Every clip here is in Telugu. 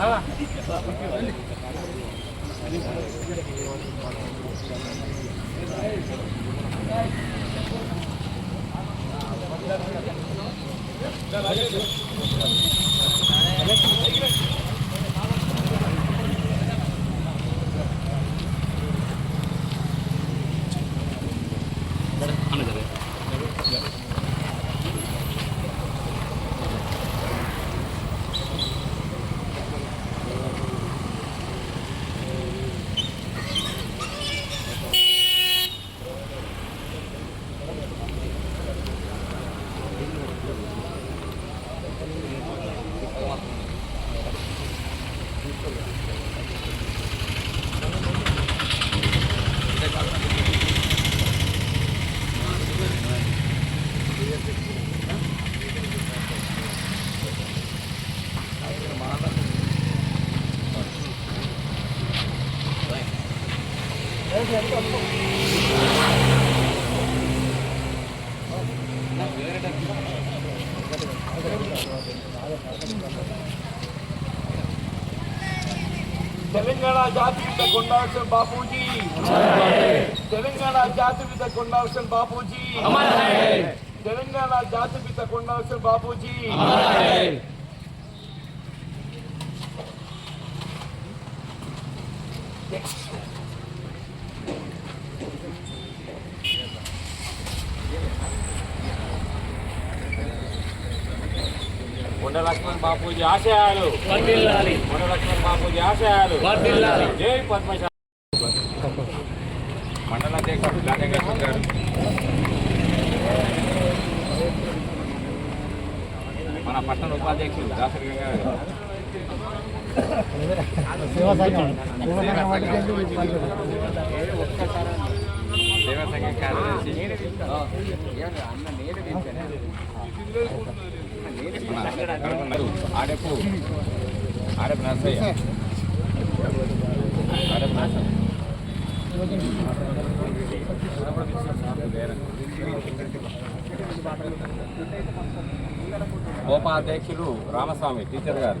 Ana తెలంగాణ జాతిపిత కొండాల్సిన బాపూజీ తెలంగాణ జాతిపిత కొండాల్సిన బాపూజీ తెలంగాణ జాతిపిత కొండాల్సిన బాపూజీ కొండ లక్ష్మణ్ బాపూజీ ఆశయాలు. కొండ లక్ష్మణ్ బాపూజీ ఆశయాలు. జై పద్మశాలి. మండల అధ్యక్షుడు గాంధీ గారు. మన పట్టణ ఉపాధ్యక్షుడు దాసరి గారు. సేవా సంఘం కార్యదర్శి మన ఆడపు. ఆడపు నర్సయ్య. ఆడపు నర్సయ్య. ఉపాధ్యక్షులు రామస్వామి టీచర్ గారు.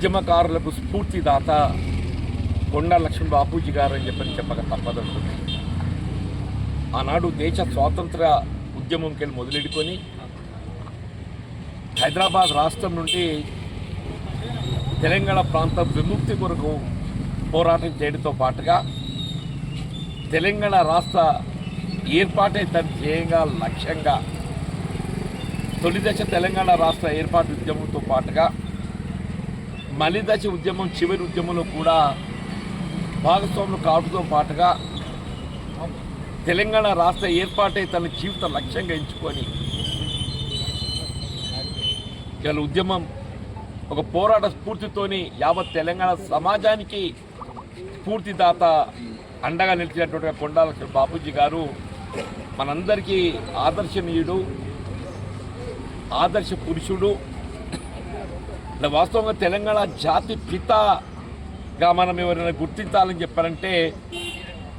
ఉద్యమకారులకు స్ఫూర్తిదాత కొండ లక్ష్మణ్ బాపూజీ గారు అని చెప్పని చెప్పక తప్పదంటుంది ఆనాడు దేశ స్వాతంత్ర ఉద్యమంకెళ్ళి మొదలెడుకొని హైదరాబాద్ రాష్ట్రం నుండి తెలంగాణ ప్రాంతం విముక్తి కొరకు పోరాటం చేయడంతో పాటుగా తెలంగాణ రాష్ట్ర ఏర్పాటే తన ధ్యేయంగా లక్ష్యంగా తొలి దశ తెలంగాణ రాష్ట్ర ఏర్పాటు ఉద్యమంతో పాటుగా మలిదశ ఉద్యమం చివరి ఉద్యమంలో కూడా భాగస్వాములు కావడంతో పాటుగా తెలంగాణ రాష్ట్ర ఏర్పాటై తన జీవిత లక్ష్యంగా ఎంచుకొని ఇవాళ ఉద్యమం ఒక పోరాట స్ఫూర్తితోని యావత్ తెలంగాణ సమాజానికి స్ఫూర్తిదాత అండగా నిలిచినటువంటి కొండాల బాపూజీ గారు మనందరికీ ఆదర్శనీయుడు ఆదర్శ పురుషుడు అంటే వాస్తవంగా తెలంగాణ జాతి పితగా మనం ఎవరైనా గుర్తించాలని చెప్పారంటే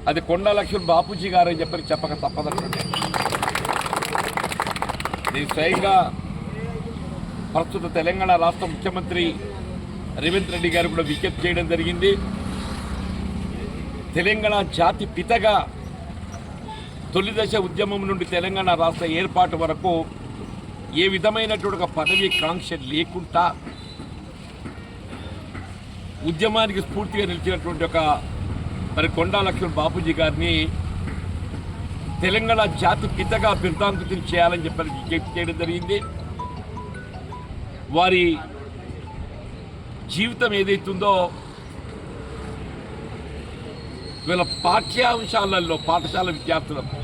అది కొండా లక్ష్మణ్ బాపూజీ గారు అని చెప్పి చెప్పక తప్పదన్నట్టు నేను స్వయంగా ప్రస్తుత తెలంగాణ రాష్ట్ర ముఖ్యమంత్రి రేవంత్ రెడ్డి గారు కూడా విజ్ఞప్తి చేయడం జరిగింది. తెలంగాణ జాతి పితగా తొలిదశ ఉద్యమం నుండి తెలంగాణ రాష్ట్ర ఏర్పాటు వరకు ఏ విధమైనటువంటి ఒక పదవి కాంక్ష లేకుండా ఉద్యమానికి స్ఫూర్తిగా నిలిచినటువంటి ఒక మరి కొండా లక్ష్మణ్ బాపూజీ గారిని తెలంగాణ జాతి పితగా బిరుదాంకితం చేయాలని చెప్పి విజ్ఞప్తి చేయడం జరిగింది. వారి జీవితం ఏదైతుందో వీళ్ళ పాఠ్యాంశాలలో పాఠశాల విద్యార్థులకు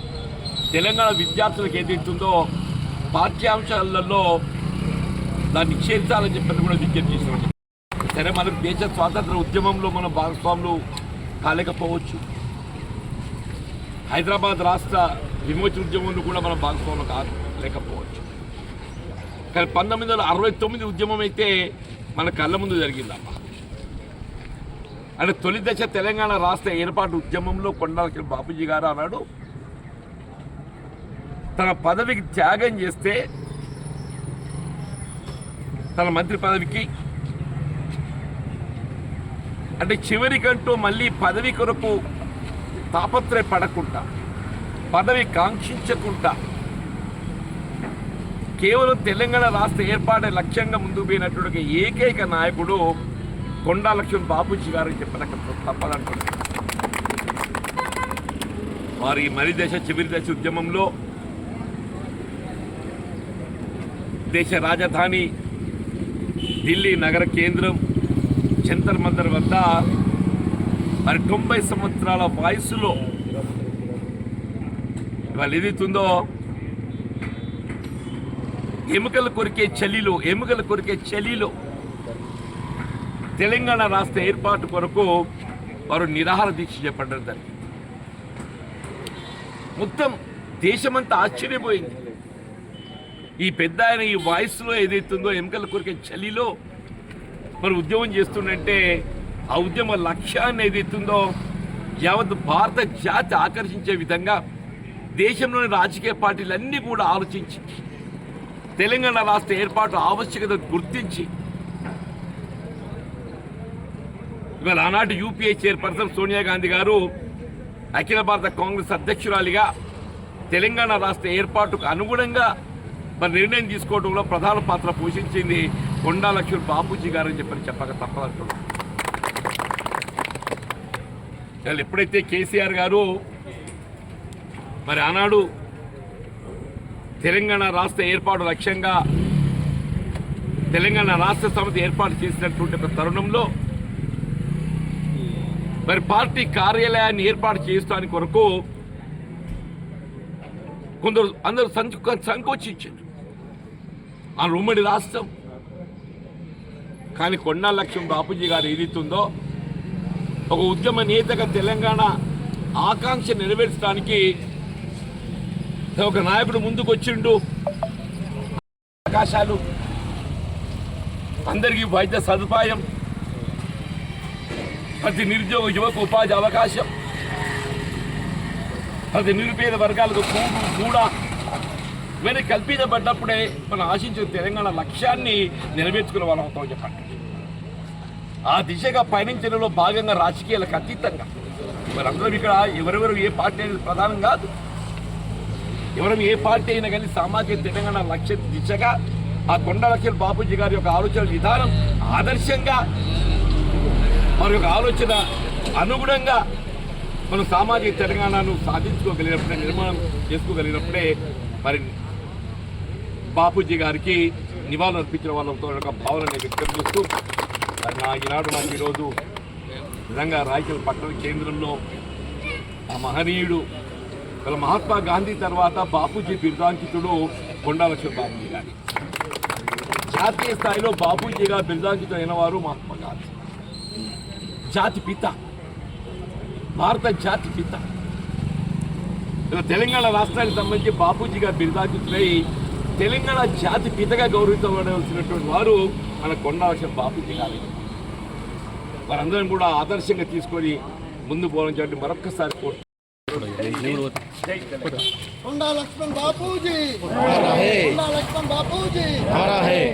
తెలంగాణ విద్యార్థులకు ఏదైతుందో పాఠ్యాంశాలలో దాన్ని చేర్చాలని చెప్పి కూడా విజ్ఞప్తి చేస్తున్నాం. సరే మనకు దేశ స్వాతంత్ర ఉద్యమంలో మన భాగస్వాములు కాలేకపోవచ్చు. హైదరాబాద్ రాష్ట్ర విమోచన ఉద్యమంలో కూడా మన భాగస్వాములు కాలేకపోవచ్చు. లేకపోవచ్చు కానీ పంతొమ్మిది వందల అరవై తొమ్మిది ఉద్యమం అయితే మన కళ్ళ ముందు జరిగిందమ్మా అంటే తొలి దశ తెలంగాణ రాష్ట్ర ఏర్పాటు ఉద్యమంలో కొండాలకి బాపూజీ గారు అన్నాడు. తన పదవికి త్యాగం చేస్తే తన మంత్రి పదవికి అంటే చివరికంటూ మళ్ళీ పదవి కొరకు తాపత్రయపడకుండా పదవి కాంక్షించకుండా కేవలం తెలంగాణ రాష్ట్ర ఏర్పాటే లక్ష్యంగా ముందుకు పోయినటువంటి ఏకైక నాయకుడు కొండా లక్ష్మణ్ బాబూజీ గారు చెప్పిన తప్పదంటున్నారు వారి మరి దశ చివరి దశ ఉద్యమంలో దేశ రాజధాని ఢిల్లీ నగర కేంద్రం జంతర్ మందర్ వద్ద మరి తొంభై సంవత్సరాల వయసులో ఇవాళ ఏదైతుందో ఎముకలు కొరికే చలిలో ఎముకలు కొరికే చలిలో తెలంగాణ రాష్ట్ర ఏర్పాటు కొరకు వారు నిరాహార దీక్ష చేపట్టడం జరిగింది. మొత్తం దేశమంతా ఆశ్చర్యపోయింది. ఈ పెద్ద ఆయన ఈ వాయిస్లో ఏదైతుందో ఎముకల కొరికే చలిలో మరి ఉద్యమం చేస్తుండంటే ఆ ఉద్యమ లక్ష్యాన్ని ఏదైతుందో యావత్ భారత జాతి ఆకర్షించే విధంగా దేశంలోని రాజకీయ పార్టీలన్నీ కూడా ఆలోచించి తెలంగాణ రాష్ట్ర ఏర్పాటు ఆవశ్యకత గుర్తించి ఇవాళ ఆనాటి యూపీఏ చైర్పర్సన్ సోనియా గాంధీ గారు అఖిల భారత కాంగ్రెస్ అధ్యక్షురాలిగా తెలంగాణ రాష్ట్ర ఏర్పాటుకు అనుగుణంగా మరి నిర్ణయం తీసుకోవడంలో ప్రధాన పాత్ర పోషించింది కొండా లక్ష్మణ్ బాపూజీ గారు అని చెప్పని చెప్పక తప్పదంటున్నాం వాళ్ళు ఎప్పుడైతే కేసీఆర్ గారు మరి ఆనాడు తెలంగాణ రాష్ట్ర ఏర్పాటు లక్ష్యంగా తెలంగాణ రాష్ట్ర సమితి ఏర్పాటు చేసినటువంటి తరుణంలో మరి పార్టీ కార్యాలయాన్ని ఏర్పాటు చేయడానికి కొరకు కొందరు అందరూ సంకోచించారు. ఆ ఉమ్మడి రాష్ట్రం కానీ కొండా లక్ష్యం బాపూజీ గారు ఏదైతుందో ఒక ఉద్యమ నేతగా తెలంగాణ ఆకాంక్ష నెరవేర్చడానికి ఒక నాయకుడు ముందుకు వచ్చిండు అవకాశాలు అందరికీ వైద్య సదుపాయం ప్రతి నిరుద్యోగ యువకు ఉపాధి అవకాశం ప్రతి నిరుపేద వర్గాలకు కూడా ఇవన్నీ కల్పించబడ్డప్పుడే మనం ఆశించిన తెలంగాణ లక్ష్యాన్ని నెరవేర్చుకునే వాళ్ళం అవుతామని చెప్పండి. ఆ దిశగా పయనించడంలో భాగంగా రాజకీయాలకు అతీతంగా. మరి అందరం ఇక్కడ ఎవరెవరు ఏ పార్టీ అనేది ప్రధానం కాదు. ఎవరు ఏ పార్టీ అయినా కానీ సామాజిక తెలంగాణ లక్ష్య దిశగా ఆ కొండ లక్ష్మణ్ బాపూజీ గారి యొక్క ఆలోచన విధానం ఆదర్శంగా మరి యొక్క ఆలోచన అనుగుణంగా మనం సామాజిక తెలంగాణను సాధించుకోగలిగినప్పుడే నిర్మాణం చేసుకోగలిగినప్పుడే మరి బాపూజీ గారికి నివాళులు అర్పించిన వాళ్ళతో ఒక భావనని వ్యక్తం చేస్తూ నా ఈనాడు నాకు ఈరోజు నిజంగా రాయచల్ పట్టణ కేంద్రంలో ఆ మహనీయుడు గల మహాత్మా గాంధీ తర్వాత బాపూజీ బిర్దాంకితుడు కొండా బాపూజీ గారి. జాతీయ స్థాయిలో బాపూజీగా బిరుదాంకితుడైన వారు మహాత్మా గాంధీ. జాతి పిత. భారత జాతి పిత. ఇలా తెలంగాణ రాష్ట్రానికి సంబంధించి బాపూజీగా బిర్దాంకితులై తెలంగాణ జాతి పితగా గౌరవించబడవలసినటువంటి వారు మన కొండాలక్ష్యం బాపూజీ గారు వారందరం కూడా ఆదర్శంగా తీసుకొని ముందు పోవడం చెప్పి మరొక్కసారి కోరుతున్నాను.